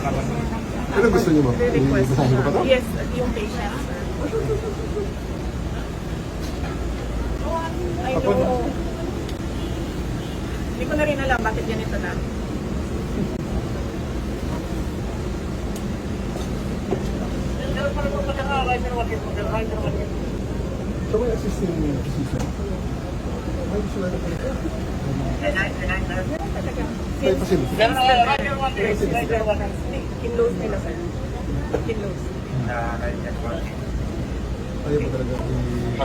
Ano gusto niyo? Request Basahin ko pa to? Yes, yung patient, sir. I Ako na. know. Hindi ko na rin alam bakit ganito na. So may assisting physician. Ay, gusto na rin. Talaga. Ay, facility. Kinlose nila, sir. Kinlose. Ayaw mo talaga i-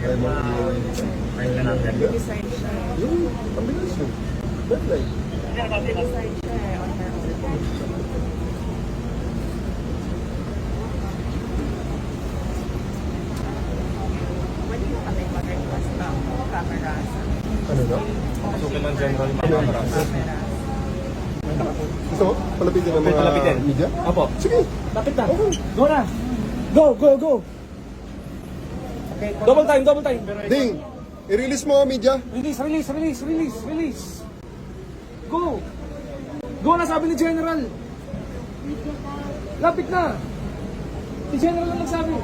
Ayaw mo i- Nag-decide siya. Yung ambulance yun. Deadline. Nag-decide siya on her own. Ano daw? Ng general. Cameras. Gusto mo? Palapitin ng Okay, mga palapitin. media? Opo. Sige. Lapit na. Go na. Go, go, go. Double time, double time. Ding! I-release mo, media. Release, release, release, release, release. Go. Go na sabi ni General. Lapit na. Si General lang nagsabi.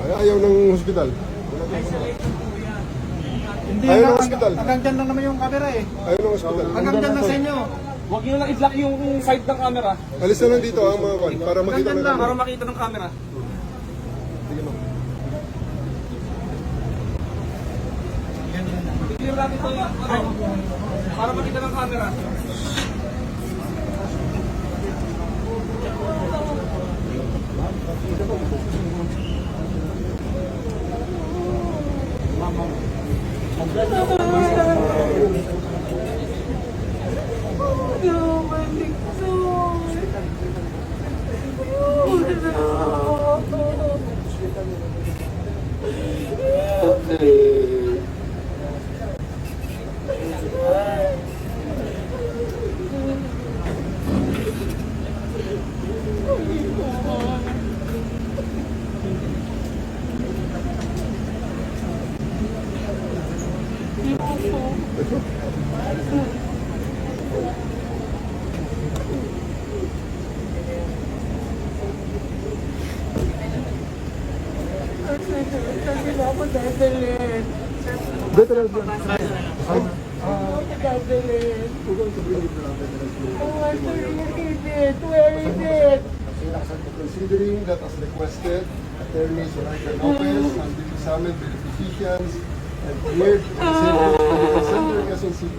Ay, ayaw ng hospital. Hindi Ayaw na, ng hospital. hanggang dyan lang naman yung camera eh. Ayaw ng hospital. Hanggang dyan na sa inyo. Huwag niyo lang i-block yung side ng camera Alis na lang dito ang mga kwan para makita Hanggang na lang, para makita ng camera. Sige, ma'am. I-clear natin ito yung ano, para makita ng camera. Kasi ako dadalhin. Veterans lang. Ako dadalhin. It to the veterans it? Considering that as requested, Attorney Zoraida Lopez has been examined the physicians and cleared the center.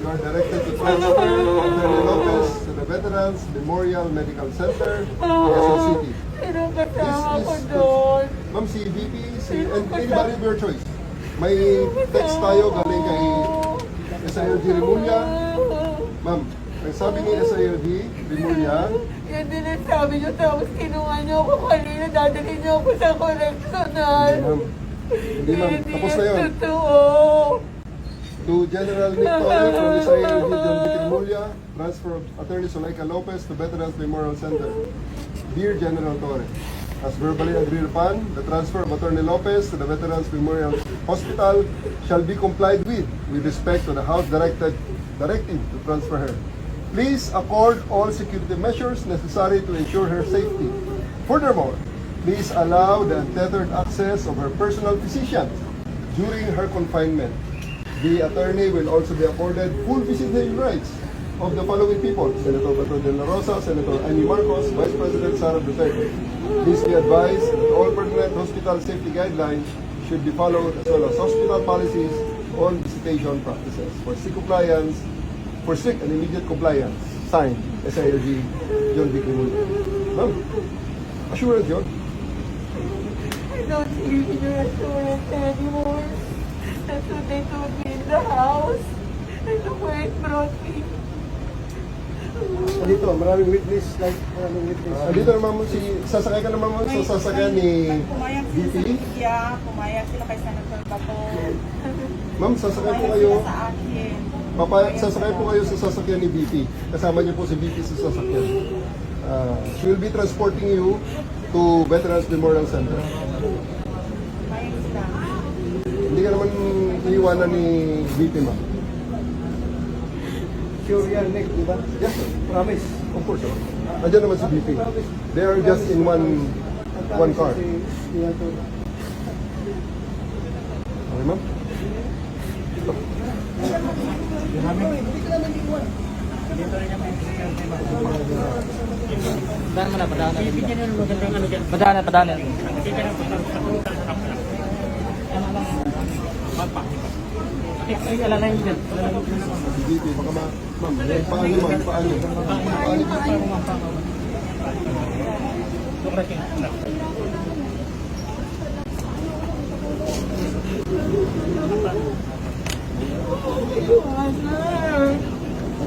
You are directed to transfer Attorney Lopez to the Veterans Memorial Medical Center, Quezon City. This is, ma'am, si, and anybody of your choice. May text tayo galing kay SILG Rimulya. Ma'am, ang sabi ni SILG Rimulya, Yan din ang sabi niyo, tapos kinuha niyo ako kanina, dadalhin niyo ako sa correctional. ma'am, hindi ma'am, tapos na yun. totoo. To General Nick Torre from the SILG John B. Transfer of Attorney Zuleika Lopez to Veterans Memorial Center. Dear General Torre, as verbally agreed upon, the transfer of Attorney Lopez to the Veterans Memorial Hospital shall be complied with with respect to the House directed directive to transfer her. Please accord all security measures necessary to ensure her safety. Furthermore, please allow the untethered access of her personal physician during her confinement. The attorney will also be accorded full visitation rights of the following people, Senator Bato de la Rosa, Senator Annie Marcos, Vice President Sara Duterte. Please be advised that all pertinent hospital safety guidelines should be followed as well as hospital policies on visitation practices. For strict compliance, for strict and immediate compliance, signed, SILG, John B. Kimulo. Ma'am, assurance yun. I don't believe in your assurance anymore. That's what they told me in the house. And look where it brought me. Dito, maraming witness, like, maraming witness. Ah, dito naman mo si, sasakay ka naman mo sa sasakyan ni Pumayag sila sa media, pumayag sila kay Senator Bato. Ma'am, sasakay po Pumayag kayo. sila sa akin. Papa, sasakay po kayo sa sasakyan ni BP. Kasama niyo po si BP sa sasakyan. Ah, she will be transporting you to Veterans Memorial Center. Pumayag sila. Hindi ka naman iiwanan ni BP, ma'am. Sure yan, Nick, di ba? Yes, sir. Promise. Of course, naman si BP. They are just in one one car. Okay, ma'am? Padaan mo na, padaan na. Padaan na, padaan na. Ay, alala yun dyan. BP, baka ma... Ma'am, paano ma'am? Paano? Paano?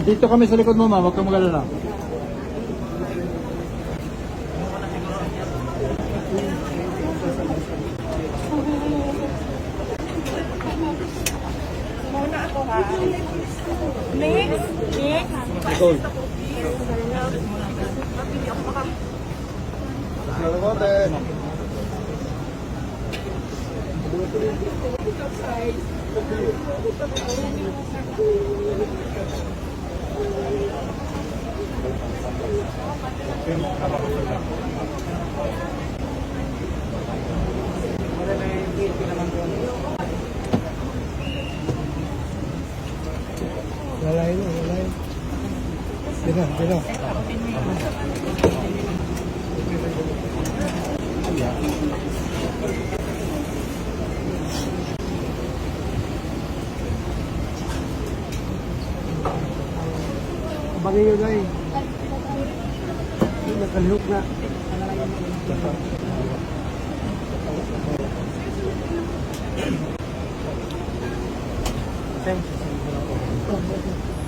Dito kami sa likod mo, ma'am. Huwag kang mag-alala. Next, next. Salamat eh. Wala yun, wala yun. Dino, dino. Bagay yun ay. Nakalihok na. Thank you. Thank you.